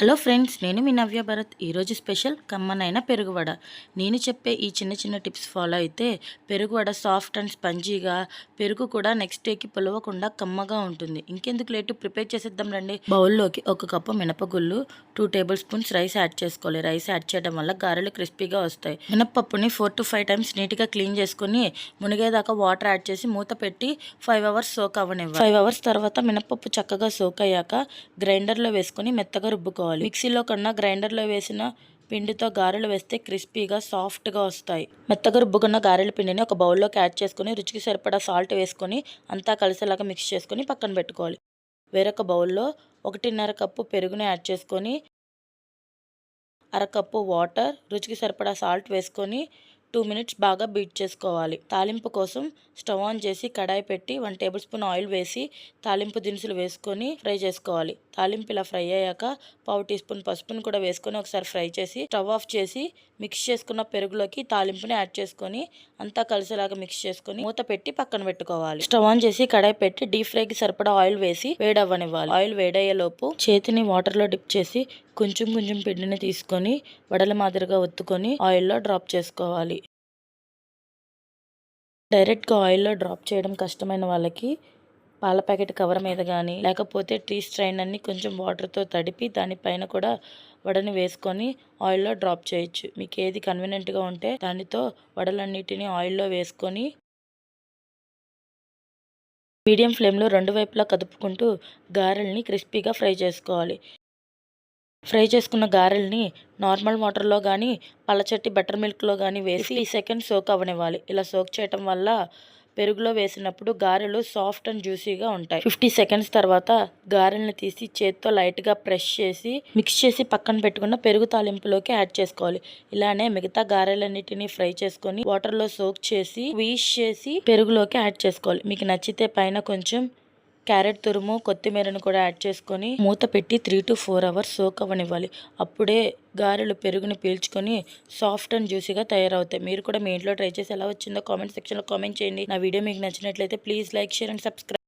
Hello friends నేను మీ నవ్య భరత్. ఈరోజు special కమ్మనైన పెరుగువడ. నేను చెప్పే ఈ చిన్న చిన్న టిప్స్ ఫాలో అయితే పెరుగువడ సాఫ్ట్ అండ్ స్పంజీగా పెరుగు కూడా నెక్స్ట్ డేకి పులవకుండా కమ్మగా ఉంటుంది. ఇంకెందుకు లేటు? ప్రిపేర్ చేసేద్దాం రండి. బౌల్లోకి ఒక కప్పు మినపగుళ్ళు two tablespoons rice add చేసుకోవాలి. రైస్ యాడ్ చేయడం వల్ల గారెలు క్రిస్పీగా వస్తాయి. మినపప్పుని ఫోర్ టు ఫైవ్ టైమ్స్ నీట్గా క్లీన్ చేసుకుని మునిగేదాకా వాటర్ యాడ్ చేసి మూత పెట్టి ఫైవ్ అవర్స్ సోక్ అవ్వనివ్వాలి. ఫైవ్ అవర్స్ తర్వాత మినపప్పు చక్కగా సోక్ అయ్యాక గ్రైండర్లో వేసుకొని మెత్తగా రుబ్బుకోవాలి. మిక్సీలో కన్నా గ్రైండర్లో వేసిన పిండితో గారెలు వేస్తే క్రిస్పీగా సాఫ్ట్గా వస్తాయి. మెత్తగా రుబ్బుకున్న గారెల పిండిని ఒక బౌల్లోకి యాడ్ చేసుకొని రుచికి సరిపడా సాల్ట్ వేసుకొని అంతా కలిసేలాగా మిక్స్ చేసుకొని పక్కన పెట్టుకోవాలి. వేరొక బౌల్లో ఒకటిన్నర కప్పు పెరుగుని యాడ్ చేసుకొని అరకప్పు వాటర్ రుచికి సరిపడా సాల్ట్ వేసుకొని టూ మినిట్స్ బాగా బీట్ చేసుకోవాలి. తాలింపు కోసం స్టవ్ ఆన్ చేసి కడాయి పెట్టి వన్ టేబుల్ స్పూన్ ఆయిల్ వేసి తాలింపు దినుసులు వేసుకొని ఫ్రై చేసుకోవాలి. తాలింపు ఇలా ఫ్రై అయ్యాక పావు టీ స్పూన్ పసుపును కూడా వేసుకొని ఒకసారి ఫ్రై చేసి స్టవ్ ఆఫ్ చేసి మిక్స్ చేసుకున్న పెరుగులోకి తాలింపుని యాడ్ చేసుకొని అంతా కలిసేలాగా మిక్స్ చేసుకొని మూత పెట్టి పక్కన పెట్టుకోవాలి. స్టవ్ ఆన్ చేసి కడాయి పెట్టి డీప్ ఫ్రైకి సరిపడా ఆయిల్ వేసి వేడవ్వనివ్వాలి. ఆయిల్ వేడయ్యేలోపు చేతిని వాటర్లో డిప్ చేసి కొంచెం కొంచెం పిండిని తీసుకొని వడల మాదిరిగా ఒత్తుకొని ఆయిల్లో డ్రాప్ చేసుకోవాలి. డైరెక్ట్గా ఆయిల్లో డ్రాప్ చేయడం కష్టమైన వాళ్ళకి పాల ప్యాకెట్ కవర్ మీద కానీ లేకపోతే టీ స్ట్రైన్ అన్ని కొంచెం వాటర్తో తడిపి దానిపైన కూడా వడని వేసుకొని ఆయిల్లో డ్రాప్ చేయొచ్చు. మీకు ఏది కన్వీనియంట్గా ఉంటే దానితో వడలన్నిటిని ఆయిల్లో వేసుకొని మీడియం ఫ్లేమ్లో రెండు వైపులా కదుపుకుంటూ గారెల్ని క్రిస్పీగా ఫ్రై చేసుకోవాలి. ఫ్రై చేసుకున్న గారెల్ని నార్మల్ వాటర్లో కానీ పల్లచట్టి బటర్ మిల్క్లో కానీ వేసి ఈ సెకండ్ సోక్ అవ్వనివ్వాలి. ఇలా సోక్ చేయటం వల్ల పెరుగులో వేసినప్పుడు గారెలు సాఫ్ట్ అండ్ జ్యూసీగా ఉంటాయి. ఫిఫ్టీ సెకండ్స్ తర్వాత గారెల్ని తీసి చేత్తో లైట్గా ప్రెస్ చేసి మిక్స్ చేసి పక్కన పెట్టుకున్న పెరుగు తాలింపులోకి యాడ్ చేసుకోవాలి. ఇలానే మిగతా గారెలన్నిటిని ఫ్రై చేసుకొని వాటర్లో సోక్ చేసి వీష్ చేసి పెరుగులోకి యాడ్ చేసుకోవాలి. మీకు నచ్చితే పైన కొంచెం క్యారెట్ తురుము కొత్తిమీరను కూడా యాడ్ చేసుకొని మూత పెట్టి three to four hours soak అవ్వనివ్వాలి. అప్పుడే గారెలు పెరుగుని పీల్చుకొని సాఫ్ట్ అండ్ జ్యూసీగా తయారవుతాయి. మీరు కూడా మీ ఇంట్లో ట్రై చేసి ఎలా వచ్చిందో కామెంట్ సెక్షన్లో కామెంట్ చేయండి. నా వీడియో మీకు నచ్చినట్లయితే please like share and subscribe